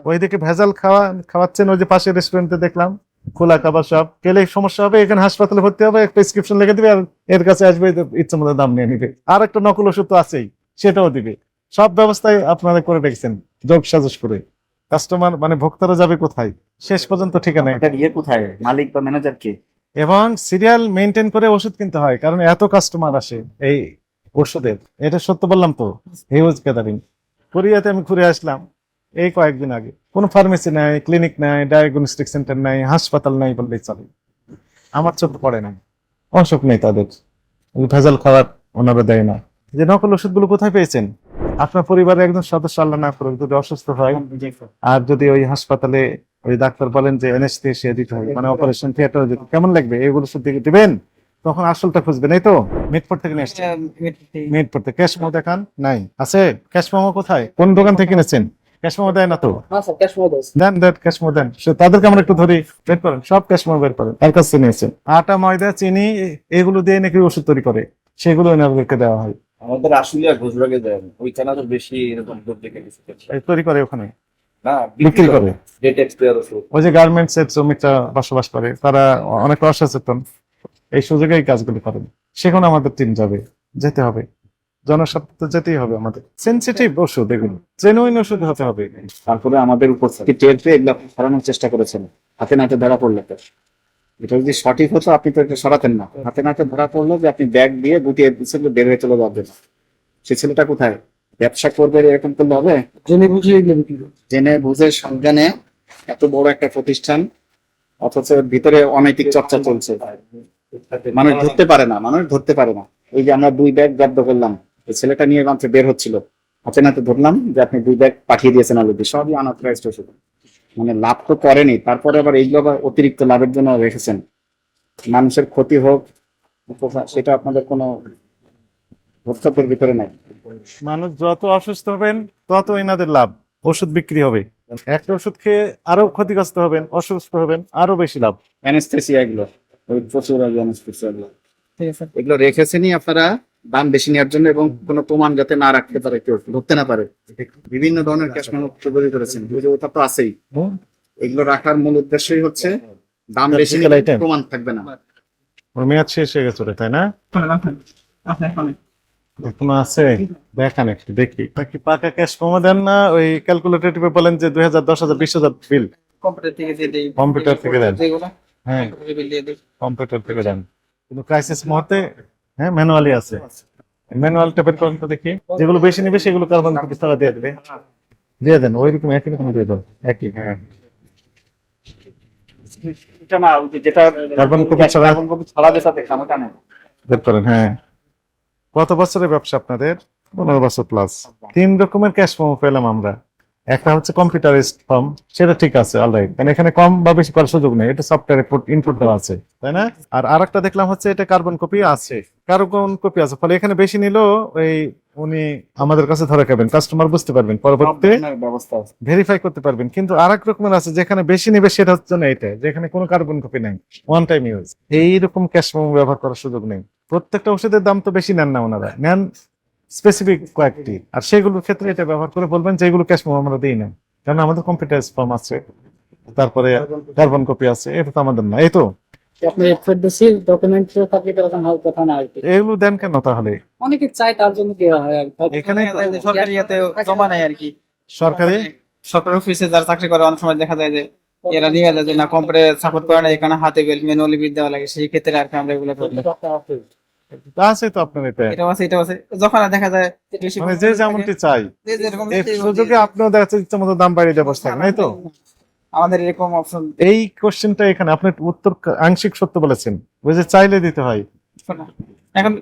ওইদিকে ভেজাল খাওয়া খাওয়াচ্ছেন ওই যে পাশে রেস্টুরেন্টে দেখলাম খোলা খাবার সব। গেলে সমস্যা হবে এখানে হাসপাতালে ভর্তি হবে প্রেসক্রিপশন লিখে দিবে আর এর কাছে আসবে ইচ্ছে মতো দাম নিয়ে নিবে। আর একটা নকল ওষুধ তো আছেই সেটাও দিবে। সব ব্যবস্থায় আপনারা করে রেখেছেন যোগ সাজস করে। কাস্টমার মানে ভোক্তারা যাবে কোথায়? শেষ পর্যন্ত ঠিকানা ইয়ে কোথায়? মালিক বা ম্যানেজার কে? এবং সিরিয়াল মেনটেন করে ওষুধ কিনতে হয় কারণ এত কাস্টমার আসে এই ওষুধের। এটা সত্য বললাম তো হিউজ গ্যাদারিং কোরিয়াতে আমি ঘুরে আসলাম এই কয়েকদিন আগে। কোনো ফার্মেসি নাই ক্লিনিক নাই ডায়াগনস্টিক সেন্টার নাই হাসপাতাল নাই বললেই চলে। আমার চোখ পড়ে না অসুখ নেই তাদের। ভেজাল খাবার ওনারা দেয় না। যে নকল ওষুধগুলো কোথায় পেয়েছেন? আপনার পরিবারের একজন সদস্য আল্লাহ না করুক যদি অসুস্থ হয় আর যদি ওই হাসপাতালে ওই ডাক্তার বলেন যে এনেস্থেসিয়া দিতে হবে মানে অপারেশন থিয়েটার দিতে কেমন লাগবে? এগুলো শুধু দিবেন? তখন আসলটা খুঁজবেন এই তো? মিটপোর্ট থেকে নিয়ে এসছেন মিটপোর্ট থেকে। ক্যাশ মোমো দেখান। নাই। আছে? ক্যাশ মোমো কোথায়? কোন দোকান থেকে কিনেছেন? ক্যাশ মোমো দেয় না তো? দেন দেন ক্যাশ মোমো দেন। তাদেরকে আমরা একটু ধরি। বের করেন সব ক্যাশ মোমো বের করেন। তার কাছে নিয়েছেন আটা ময়দা চিনি এগুলো দিয়ে নাকি ওষুধ তৈরি করে। সেগুলো এনাদেরকে দেওয়া হয়। আমাদের ঘোষবাগে যায় ওইখানে তো বেশি এরকম দুধ দেখে গেছে তৈরি করে ওখানে? বিক্রি করে। ওই যে গার্মেন্টস এর শ্রমিকরা বসবাস করে তারা অনেক অসচেতন। এই সুযোগে এই কাজগুলো করেন। সেখানে আমাদের টিম যাবে যেতে হবে। জনস্বার্থে যেতেই হবে আমাদের। সেন্সিটিভ ওষুধ এগুলো জেনুইন ওষুধ হতে হবে। তারপরে আমাদের উপস্থিতি টের পেয়ে এগুলো সরানোর চেষ্টা করেছেন হাতে নাতে ধরা পড়ল তো। এটা যদি সঠিক হতো আপনি তো এটা সরাতেন না। হাতে নাতে ধরা পড়ল যে আপনি ব্যাগ দিয়ে গুটিয়ে দিচ্ছেন বের হয়ে চলে যাবে সে ছেলেটা কোথায়? ব্যবসা করবে এরকম করলে হবে জেনে বুঝে জেনে বুঝে সজ্ঞানে এত বড় একটা প্রতিষ্ঠান অথচ ভিতরে অনৈতিক চর্চা চলছে। মানুষ ধরতে পারে না মানুষ ধরতে পারে না। এই যে আমরা দুই ব্যাগ জব্দ করলাম ছেলেটা নিয়ে মাত্র বের হচ্ছিল। হাতে নাতে ধরলাম যে আপনি দুই ব্যাগ পাঠিয়ে দিয়েছেন অলরেডি সবই আনঅথরাইজড ওষুধ। মানে লাভ তো করেনি তারপরে আবার এইগুলো আবার অতিরিক্ত লাভের জন্য রেখেছেন মানুষের ক্ষতি হোক সেটা আপনাদের কোনো বক্তব্যের ভিতরে নাই। মানুষ যত অসুস্থ হবেন তত এনাদের লাভ ওষুধ বিক্রি হবে। একটা ওষুধ খেয়ে আরও ক্ষতিগ্রস্ত হবেন অসুস্থ হবেন আরও বেশি লাভ। অ্যানেস্থেসিয়া এগুলো ওই প্রচুর অ্যানেস্থেসিয়া এগুলো রেখেছেনই আপনারা দাম বেশি নেওয়ার জন্য এবং কোনো প্রমাণ যাতে না রাখতে পারে কেউ ধরতে না পারে। বিভিন্ন ধরনের ক্যাশ মেমো তৈরি করেছেন। ওটা তো আছেই। এগুলো রাখার মূল উদ্দেশ্যই হচ্ছে দাম বেশি নিলে প্রমাণ থাকবে না। ওর মেয়াদ শেষ হয়ে গেছে তাই না? এখনও। আছে? দেখান একটু দেখি। নাকি পাকা ক্যাশ কমে দেন না ওই ক্যালকুলেটর টিপে বলেন যে দুই হাজার দশ হাজার বিশ হাজার বিল কম্পিউটার থেকে দিয়ে দিই। কম্পিউটার থেকে দেন। হ্যাঁ। বিল দিয়ে দিই। কম্পিউটার থেকে দেন। কিন্তু ক্রাইসিস মুহূর্তে হ্যাঁ ম্যানুয়ালি আছে। ম্যানুয়াল টেপের করেন তো দেখি। যেগুলো বেশি নেবে সেগুলো কার্বন কপি তারা দিয়ে দেবে। দিয়ে দেন ওই রকম একই রকম দিয়ে দেন একই। হ্যাঁ। এটা না যেটা কার্বন কপি ছাড়া কার্বন কপি ছাড়া যেটা দেখানো কেন বের করেন হ্যাঁ। কত বছরের ব্যবসা আপনাদের? পনেরো বছর প্লাস তিন রকমের ক্যাশ ফর্ম পেলাম আমরা। একটা হচ্ছে কম্পিউটারাইজড ফর্ম সেটা ঠিক আছে অলরাইট কারণ এখানে কম বা বেশি করার সুযোগ নেই এটা সফটওয়্যার ইনপুট দেওয়া আছে তাই না? আর আরেকটা দেখলাম হচ্ছে এটা কার্বন কপি আছে। কার্বন কপি আছে? ফলে এখানে বেশি নিলেও ওই উনি আমাদের কাছে ধরে খাবেন। কাস্টমার বুঝতে পারবেন। পরবর্তীতে ব্যবস্থা ভেরিফাই করতে পারবেন। কিন্তু আর এক রকমের আছে যেখানে বেশি নেবে সেটা হচ্ছে না এটা যেখানে কোনো কার্বন কপি নাই। ওয়ান টাইম ইউজ এইরকম ক্যাশ মেমো ব্যবহার করার সুযোগ নেই। প্রত্যেকটা ওষুধের দাম তো বেশি নেন না ওনারা। নেন স্পেসিফিক কয়েকটি। আর সেগুলোর ক্ষেত্রে এটা ব্যবহার করে বলবেন যে এগুলো ক্যাশ মেমো আমরা দিই না। কারণ আমাদের কম্পিউটার ফর্ম আছে তারপরে কার্বন কপি আছে এটা তো আমাদের না। এই তো? আপনি এফএডসি ডকুমেন্ট থাকলে তখন কথা না আর কি এগুলো দেন কেন তাহলে? অনেকে চায় তার জন্য দেওয়া হয় আর এখানে সরকারি ইয়াতে জমা নেয় আর কি। সরকারি? সরকারি অফিসে যারা চাকরি করে অনেক সময় দেখা যায় যে এরা নিয়ে যায় যে না কম্পিউটার সাপোর্ট করে না এখানে হাতে বেল ম্যানুয়ালি বিল দেওয়া লাগে? সেই ক্ষেত্রে আর কি আমরা এগুলো করি আছে তো আপনার এটা এটা আছে এটা আছে। যখন আর দেখা যায় মানে যে যেমনটি চাই সুযোগে আপনিও দেখা যাচ্ছে ইচ্ছা মতো দাম বাড়িয়ে বসে থাকেন এই তো? আমাদের এরকম অপশন এই কোশ্চেনটা এখানে আপনি উত্তর আংশিক সত্য বলেছেন। ওই যে চাইলে দিতে হয়। এখন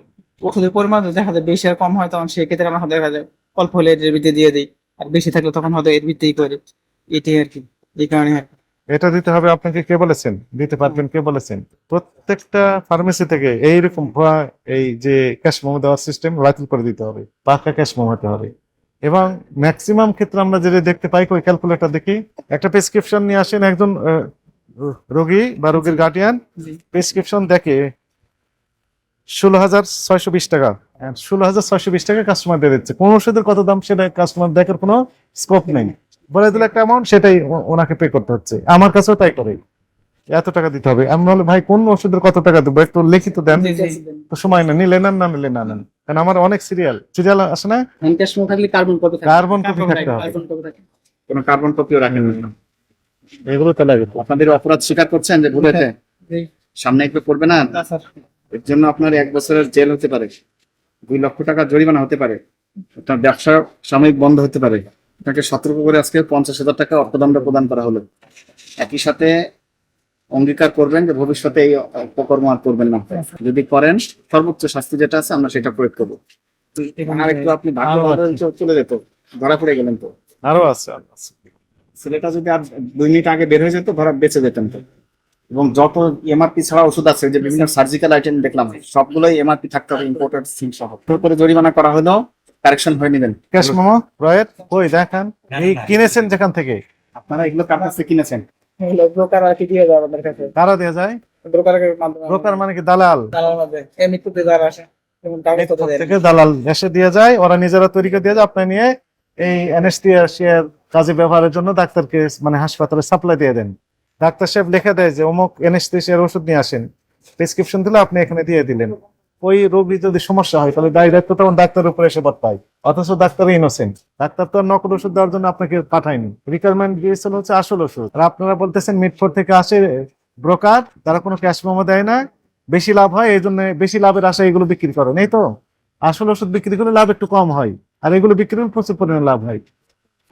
ওষুধের পরিমাণ দেখা যায় বেশি আর কম হয় তখন সেই ক্ষেত্রে আমরা দেখা যায় অল্প হলে এর ভিত্তি দিয়ে দিই। আর বেশি থাকলে তখন হয়তো এর ভিত্তিই করি। এটাই আর কি। এই কারণে আর এটা দিতে হবে আপনাকে কে বলেছেন? দিতে পারবেন কে বলেছেন? প্রত্যেকটা ফার্মেসি থেকে এইরকম এই যে ক্যাশ মোমো দেওয়ার সিস্টেম বাতিল করে দিতে হবে। পাকা ক্যাশ মোমো হতে হবে। এবং ম্যাক্সিমাম ক্ষেত্রে আমরা যেটা দেখতে পাই ওই ক্যালকুলেটর দেখি একটা প্রেসক্রিপশন নিয়ে আসেন একজন রোগী বা রোগীর গার্ডিয়ান প্রেসক্রিপশন দেখে ষোলো হাজার ছয়শো বিশ টাকা। ষোলো হাজার ছয়শো বিশ টাকা কাস্টমার দিয়ে দিচ্ছে। কোন ওষুধের কত দাম সেটা কাস্টমার দেখার কোনো স্কোপ নেই। বলে দিলে একটা অ্যামাউন্ট সেটাই ওনাকে পে করতে হচ্ছে। আমার কাছেও তাই করে। এত টাকা দিতে হবে। আমি বলে ভাই কোন ওষুধের কত টাকা দেবো? একটু লিখিত দেন। তো সময় না নিলে নেন না নিলে না নেন কারণ আমার অনেক সিরিয়াল সিরিয়াল আসে না? থাকলে কার্বন কপি থাকে। কার্বন কপি থাকতে হবে। কার্বন কপি থাকে। কোনো কার্বন কপিও রাখেন না। এগুলো তো লাগে। আপনাদের অপরাধ স্বীকার করছেন যে ভুলেতে সামনে একটু করবে না? না স্যার। এর জন্য আপনার এক বছরের জেল হতে পারে। দুই লক্ষ টাকা জরিমানা হতে পারে। আপনার ব্যবসা সাময়িক বন্ধ হতে পারে। আপনাকে সতর্ক করে আজকে পঞ্চাশ হাজার টাকা অর্থদণ্ড প্রদান করা হলো। একই সাথে অঙ্গীকার করবেন যে ভবিষ্যতে এই অপকর্ম আর করবেন না। যদি করেন সর্বোচ্চ শাস্তি যেটা আছে আমরা সেটা প্রয়োগ করব। আর একটু আপনি চলে যেত ধরা পড়ে গেলেন তো। আরও আছে ছেলেটা যদি আর দুই মিনিট আগে বের হয়ে যেত ধরা বেঁচে যেতেন তো। এবং যত এমআরপি ছাড়া ওষুধ আছে যে বিভিন্ন সার্জিক্যাল আইটেম দেখলাম সবগুলোই এমআরপি থাকতে হবে ইম্পোর্টেড সিম সহ। তো করে জরিমানা করা হলো কারেকশন হয়ে নেবেন। ক্যাশ মোমো রয়ের কই দেখান এই কিনেছেন যেখান থেকে? আপনারা এগুলো কার কাছে কিনেছেন। ব্রোকার আর কি দিয়ে যাবে আমাদের কাছে। কারা দেওয়া যায়? ব্রোকারের মাধ্যমে ব্রোকার মানে কি দালাল? দালাল মধ্যে এমনি তো যারা আসে যেমন কাগজ পত্র দেয় থেকে দালাল এসে দিয়ে যায় ওরা নিজেরা তৈরি করে দিয়ে যায়। আপনি নিয়ে এই কাজে ব্যবহারের জন্য ডাক্তারকে মানে হাসপাতালে সাপ্লাই দিয়ে দেন। ডাক্তার সাহেব লিখে দেয় যে অমুক অ্যানেস্থিয়ার ওষুধ নিয়ে আসেন। প্রেসক্রিপশন দিলে আপনি এখানে দিয়ে দিলেন। ওই রোগী যদি সমস্যা হয়, তাহলে দায়ী দায়িত্ব তখন ডাক্তারের উপরে এসে বর্তায় অথচ ডাক্তার ইনোসেন্ট ডাক্তার তো আর নকল ওষুধ দেওয়ার জন্য আপনাকে পাঠায়নি। রিকোয়ারমেন্ট দিয়েছিল হচ্ছে আসল ওষুধ। আর আপনারা বলতেছেন মিটফোর থেকে আসে ব্রোকার তারা কোনো ক্যাশ মেমো দেয় না। বেশি লাভ হয়, এই জন্য বেশি লাভের আশায় এগুলো বিক্রি করেন। এই তো, আসল ওষুধ বিক্রি করলে লাভ একটু কম হয়। আর এগুলো বিক্রি করলে প্রচুর পরিমাণে লাভ হয়।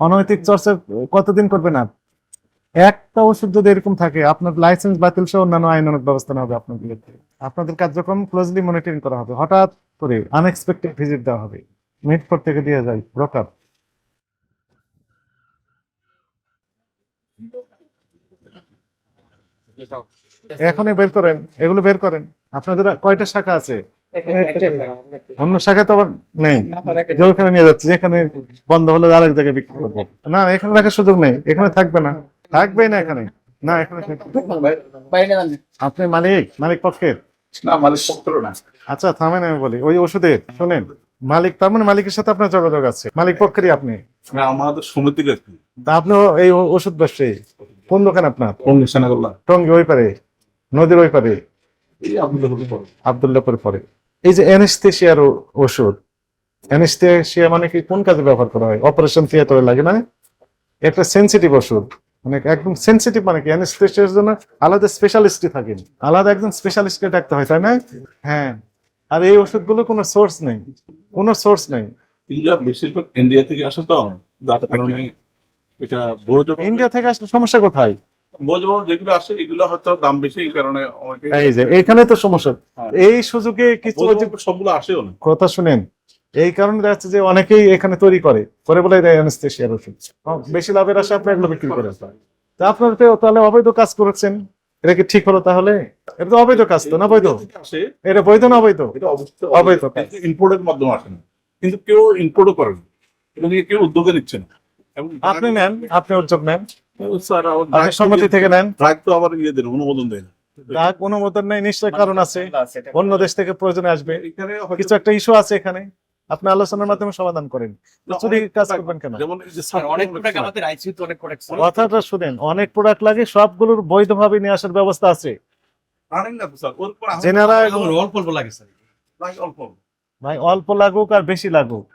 অনৈতিক চর্চা কতদিন করবে না? একটা ওষুধ যদি এরকম থাকে, আপনার লাইসেন্স বাতিল সহ অন্যান্য আইনানুক ব্যবস্থা হবে আপনার বিরুদ্ধে আপনাদের কার্যক্রম ক্লোজলি মনিটরিং করা হবে। হঠাৎ করে আনএক্সপেক্টেড ভিজিট দেওয়া হবে। মিটফোর থেকে দিয়ে যায়। ব্রোকার এখনই বের করেন। এগুলো বের করেন। আপনাদের কয়টা শাখা আছে? অন্য শাখা তো আবার নেই। যে ওখানে নিয়ে যাচ্ছে যেখানে বন্ধ হলে আরেক জায়গায় বিক্রি করব। না এখানে রাখার সুযোগ নেই। এখানে থাকবে না। থাকবেই না এখানে। না এখানে আপনি মালিক মালিক পক্ষের। না না। আচ্ছা থামেন আমি বলি। ওই ওষুধের শোনেন মালিক তার মানে মালিকের সাথে আপনার যোগাযোগ আছে। মালিক পক্ষেরই আপনি। না আমাদের কি তা আপনি এই ওষুধ ব্যবসায়ী কোন দোকান আপনার? টঙ্গি ওই পারে নদীর ওই পরে? আবদুল্লাপুর পরে এই যে অ্যানেস্থেশিয়ার ওষুধ অ্যানেস্থেশিয়া মানে কি কোন কাজে ব্যবহার করা হয়? অপারেশন থিয়েটারে লাগে না? একটা সেন্সিটিভ ওষুধ। মানে একদম সেনসিটিভ মানে কি অ্যানেস্থেশিয়ার জন্য আলাদা স্পেশালিস্টই থাকেন আলাদা একজন স্পেশালিস্টকে ডাকতে হয় তাই না? হ্যাঁ। আর এই ওষুধগুলো কোনো সোর্স নেই। কোনো সোর্স নেই। বেশিরভাগ ইন্ডিয়া থেকে আসে তো? যার কারণে এটা বড় ইন্ডিয়া থেকে আসলে সমস্যা কোথায়? যেগুলো আসে এগুলো হয়তো দাম বেশি এই কারণে অনেকে এই যে এইখানে তো সমস্যা। হ্যাঁ। এই সুযোগে কিছু সবগুলো আসেও না। কথা শুনেন। এই কারণে দেখা যাচ্ছে যে অনেকেই এখানে তৈরি করে। করে বলে দেয় অ্যানেস্থেশিয়ার ওষুধ। বেশি লাভের আশা আপনি এগুলো বিক্রি করেন। তা আপনার তো তাহলে অবৈধ কাজ করেছেন? এটা কি ঠিক হলো তাহলে? এটা তো অবৈধ কাজ তো না বৈধ? এটা বৈধ না অবৈধ? এটা অবৈধ। ইম্পোর্টের মাধ্যমে আসে না। কিন্তু কেউ ইম্পোর্টও করে না এটা নিয়ে কেউ উদ্যোগে নিচ্ছে না। আপনি নেন আপনি উদ্যোগ নেন। সম্মতি থেকে নেন। ড্রাগ তো আবার ইয়ে দেন অনুমোদন দেয় না। তার অনুমোদন নেই নিশ্চয় কারণ আছে। অন্য দেশ থেকে প্রয়োজনে আসবে। এখানে কিছু একটা ইস্যু আছে এখানে। আপনি আলোচনার মাধ্যমে সমাধান করেন। চুরি কাজ করবেন কেন? যেমন এই যে স্যার অনেক প্রোডাক্ট আমাদের আইসিউ তো অনেক প্রোডাক্ট কথাটা শুনেন অনেক প্রোডাক্ট লাগে সবগুলোর বৈধভাবে নিয়ে আসার ব্যবস্থা আছে। জেনারা অল্প অল্প লাগে। ভাই অল্প লাগুক আর বেশি লাগুক।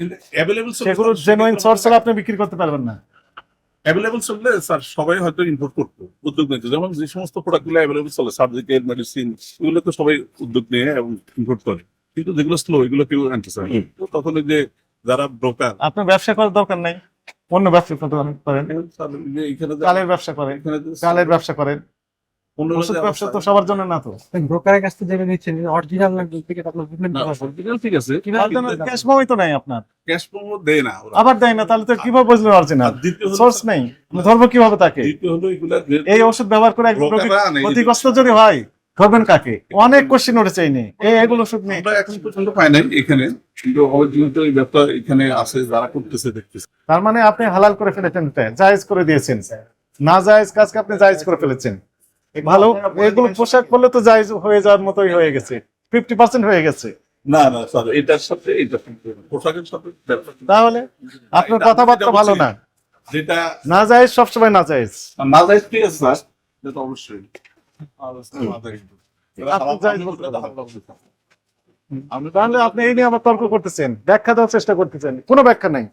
কিন্তু অ্যাভেলেবল সেগুলো জেনুইন সোর্সের আপনি বিক্রি করতে পারবেন না। অ্যাভেলেবল চললে স্যার সবাই হয়তো ইম্পোর্ট করতো উদ্যোগ নিতে। যেমন যে সমস্ত প্রোডাক্টগুলো অ্যাভেলেবল চলে সার্জিক্যাল মেডিসিন এগুলো তো সবাই উদ্যোগ নিয়ে এবং ইম্পোর্ট করে। কিন্তু যেগুলো স্লো এগুলো কেউ আনতে চায় তখন যে যারা ব্রোকার আপনার ব্যবসা করার দরকার নাই। অন্য ব্যবসা করেন। কালের ব্যবসা করেন। কালের ব্যবসা করেন। পনেরো ওষুধ যে ব্যবসা তো সবার জন্য না তো। ব্রোকারের কাছ থেকে নিচ্ছেন অরিজিনাল না আপনার বুঝলেন ঠিক আছে ক্যাশ পাওয়াই তো নাই আপনার। ক্যাশ প্রোমো দেয় না আবার দেয় না তাহলে তো কীভাবে বুঝলেন অরিজিনাল সোর্স নেই। ধরবো কীভাবে তাকে? এই ওষুধ ব্যবহার করে ক্ষতিগ্রস্ত যদি হয় ধরবেন কাকে? অনেক কোশ্চেন উঠেছে এই নিয়ে। এগুলো ওষুধ নেই আমরা এখন পর্যন্ত পাই নাই এখানে কিন্তু অরিজিনাল তো এই ব্যাপার এখানে আছে যারা করতেছে দেখতেছে। তার মানে আপনি হালাল করে ফেলেছেন এটা, জায়েজ করে দিয়েছেন না জায়েজ কাজকে আপনি জায়েজ করে ফেলেছেন। ভালো এগুলো পোশাক পরলে তো জায়েজ হয়ে যাওয়ার মতোই হয়ে গেছে। ফিফটি পার্সেন্ট হয়ে গেছে। না না স্যার এটার সাথে এটা পোশাকের সাথে ব্যাপার তাহলে আপনার কথাবার্তা ভালো না। যেটা না যায় সবসময় না জায়েজ। না যায় ঠিক আছে স্যার। অবশ্যই। তাহলে আপনি এই নিয়ে আবার তর্ক করতেছেন। ব্যাখ্যা দেওয়ার চেষ্টা করতেছেন। কোনো ব্যাখ্যা নাই।